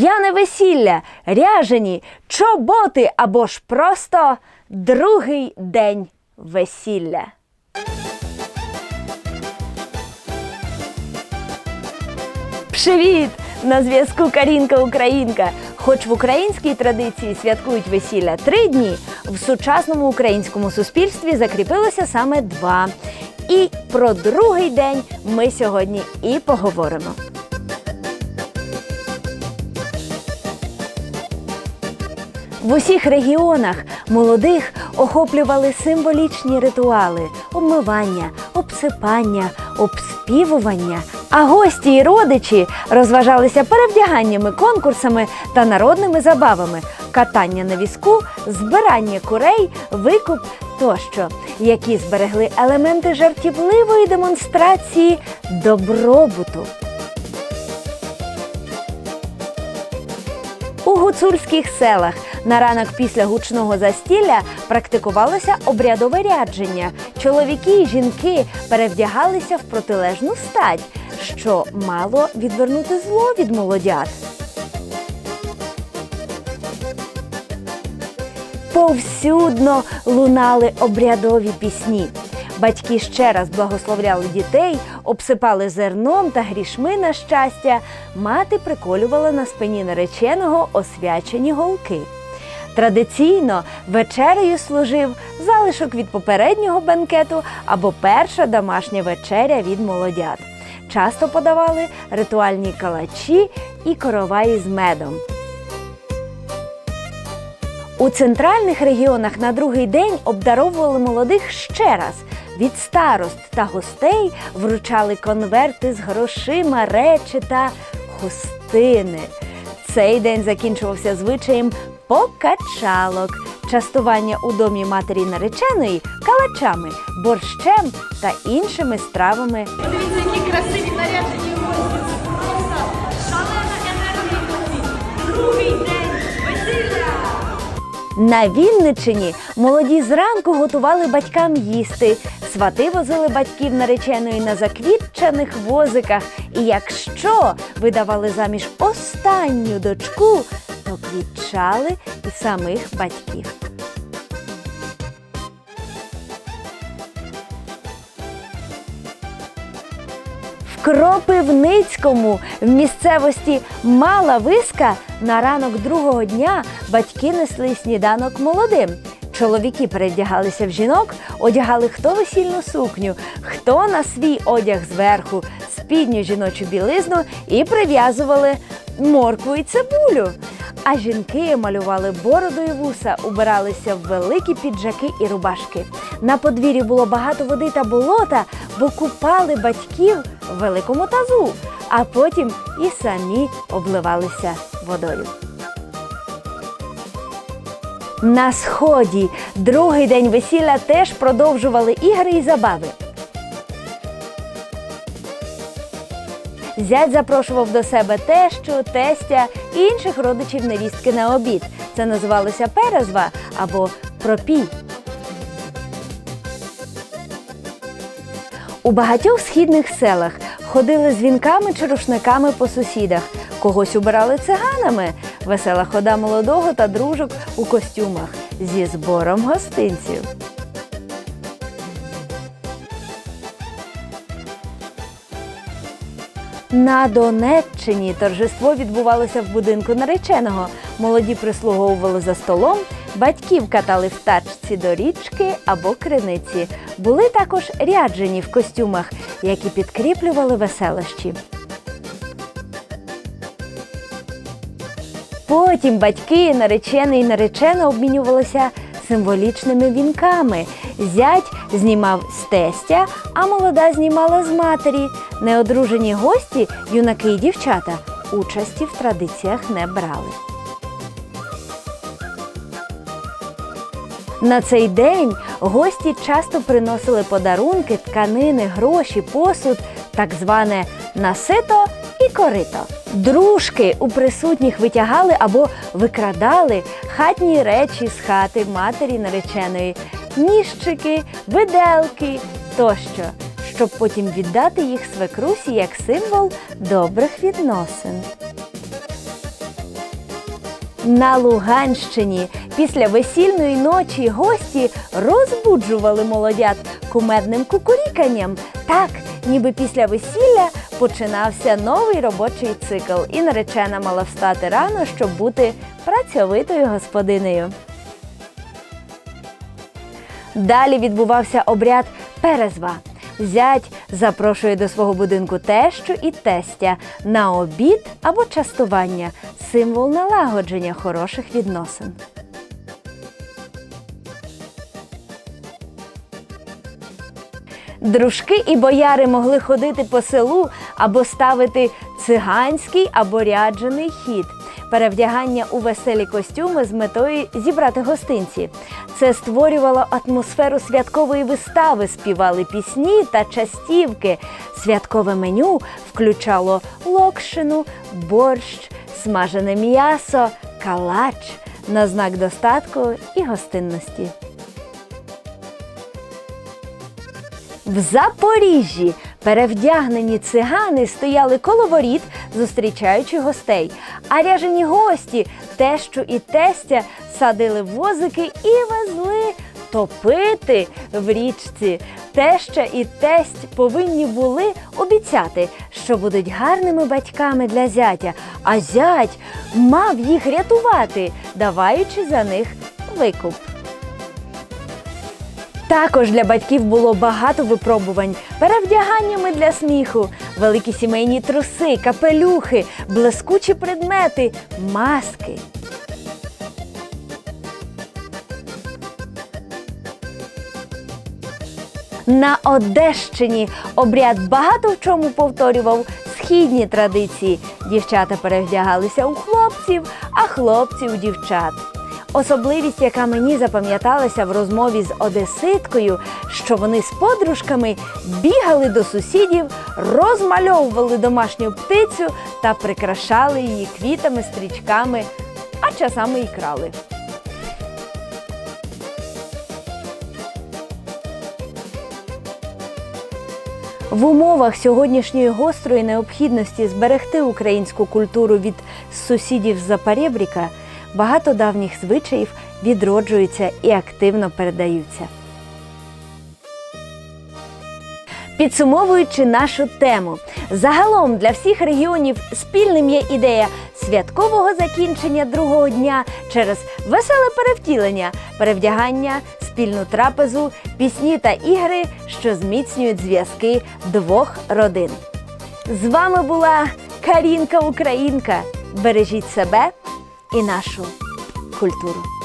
п'яне весілля, ряжені, чоботи або ж просто другий день весілля. Привіт! На зв'язку Карінка Українка. Хоч в українській традиції святкують весілля три дні, в сучасному українському суспільстві закріпилося саме два. І про другий день ми сьогодні і поговоримо. В усіх регіонах молодих охоплювали символічні ритуали обмивання, обсипання, обспівування. А гості і родичі розважалися перевдяганнями, конкурсами та народними забавами, катання на візку, збирання курей, викуп тощо, які зберегли елементи жартівливої демонстрації добробуту. Гуцульських селах на ранок після гучного застілля практикувалося обрядове рядження. Чоловіки і жінки перевдягалися в протилежну стать, що мало відвернути зло від молодят. Повсюдно лунали обрядові пісні. Батьки ще раз благословляли дітей, обсипали зерном та грішми на щастя. Мати приколювала на спині нареченого освячені голки. Традиційно вечерею служив залишок від попереднього бенкету або перша домашня вечеря від молодят. Часто подавали ритуальні калачі і короваї з медом. У центральних регіонах на другий день обдаровували молодих ще раз. Від старост та гостей вручали конверти з грошима, речі та хустини. Цей день закінчувався звичаєм покачалок, частування у домі матері нареченої калачами, борщем та іншими стравами. Дивіться, які красиві наряджені На Вінниччині молоді зранку готували батькам їсти. Свати возили батьків нареченої на заквітчаних возиках. І якщо видавали заміж останню дочку, то квітчали і самих батьків. Кропивницькому в місцевості Мала Виска на ранок другого дня батьки несли сніданок молодим. Чоловіки передягалися в жінок, одягали хто весільну сукню, хто на свій одяг зверху, спідню жіночу білизну і прив'язували моркву і цибулю. А жінки малювали бороду і вуса, убиралися в великі піджаки і рубашки. На подвір'ї було багато води та болота, бо купали батьків великому тазу, а потім і самі обливалися водою. На сході другий день весілля теж продовжували ігри і забави. Зять запрошував до себе тещу, тестя і інших родичів невістки на обід. Це називалося перезва або пропій. У багатьох східних селах ходили з вінками чи рушниками по сусідах. Когось убирали циганами. Весела хода молодого та дружок у костюмах зі збором гостинців. На Донеччині торжество відбувалося в будинку нареченого. Молоді прислуговували за столом, батьків катали в тачці до річки або криниці. Були також ряджені в костюмах, які підкріплювали веселощі. Потім батьки, наречений і наречена обмінювалися символічними вінками. Зять знімав з тестя, а молода знімала з матері. Неодружені гості, юнаки і дівчата, участі в традиціях не брали. На цей день гості часто приносили подарунки, тканини, гроші, посуд, так зване насито і корито. Дружки у присутніх витягали або викрадали хатні речі з хати матері нареченої, ніщики, виделки тощо, щоб потім віддати їх свекрусі як символ добрих відносин. На Луганщині після весільної ночі гості розбуджували молодят кумедним кукуріканням. Так, ніби після весілля починався новий робочий цикл, і наречена мала встати рано, щоб бути працьовитою господинею. Далі відбувався обряд перезва. Зять запрошує до свого будинку тещу і тестя на обід або частування символ налагодження хороших відносин. Дружки і бояри могли ходити по селу або ставити циганський або ряджений хід, перевдягання у веселі костюми з метою зібрати гостинці. Це створювало атмосферу святкової вистави, співали пісні та частівки. Святкове меню включало локшину, борщ, смажене м'ясо, калач на знак достатку і гостинності. В Запоріжжі перевдягнені цигани стояли коло воріт, зустрічаючи гостей. А ряжені гості, тещу і тестя садили возики і везли топити в річці. Теща і тесть повинні були обіцяти, що будуть гарними батьками для зятя, а зять мав їх рятувати, даваючи за них викуп. Також для батьків було багато випробувань, перевдяганнями для сміху, великі сімейні труси, капелюхи, блискучі предмети, маски. На Одещині обряд багато в чому повторював східні традиції. Дівчата перевдягалися у хлопців, а хлопці у дівчат. Особливість, яка мені запам'яталася в розмові з одеситкою, що вони з подружками бігали до сусідів, розмальовували домашню птицю та прикрашали її квітами, стрічками, а часами і крали. В умовах сьогоднішньої гострої необхідності зберегти українську культуру від сусідів з Запорєбріка багато давніх звичаїв відроджуються і активно передаються. Підсумовуючи нашу тему, загалом для всіх регіонів спільним є ідея святкового закінчення другого дня через веселе перевтілення, перевдягання, спільну трапезу, пісні та ігри, що зміцнюють зв'язки двох родин. З вами була Карінка Українка. Бережіть себе і нашу культуру.